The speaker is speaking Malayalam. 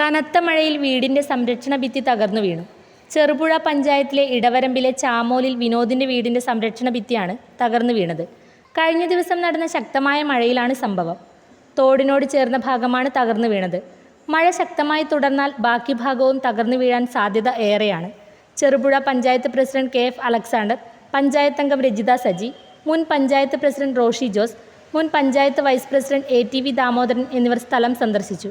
കനത്ത മഴയിൽ വീടിന്റെ സംരക്ഷണ ഭിത്തി തകർന്നു വീണു. ചെറുപുഴ പഞ്ചായത്തിലെ ഇടവരമ്പിലെ ചാമോലിൽ വിനോദിന്റെ വീടിന്റെ സംരക്ഷണ ഭിത്തിയാണ് തകർന്നു വീണത്. കഴിഞ്ഞ ദിവസം നടന്ന ശക്തമായ മഴയിലാണ് സംഭവം. തോടിനോട് ചേർന്ന ഭാഗമാണ് തകർന്നു വീണത്. മഴ ശക്തമായി തുടർന്നാൽ ബാക്കി ഭാഗവും തകർന്നു വീഴാൻ സാധ്യത ഏറെയാണ്. Cherupuzha panchayat president K F Alexander panchayat അംഗം രജിത സജി മുൻ പഞ്ചായത്ത് പ്രസിഡന്റ് റോഷി ജോസ് മുൻ panchayat vice president A T V Damodaran എന്നിവർ സ്ഥലം സന്ദർശിച്ചു.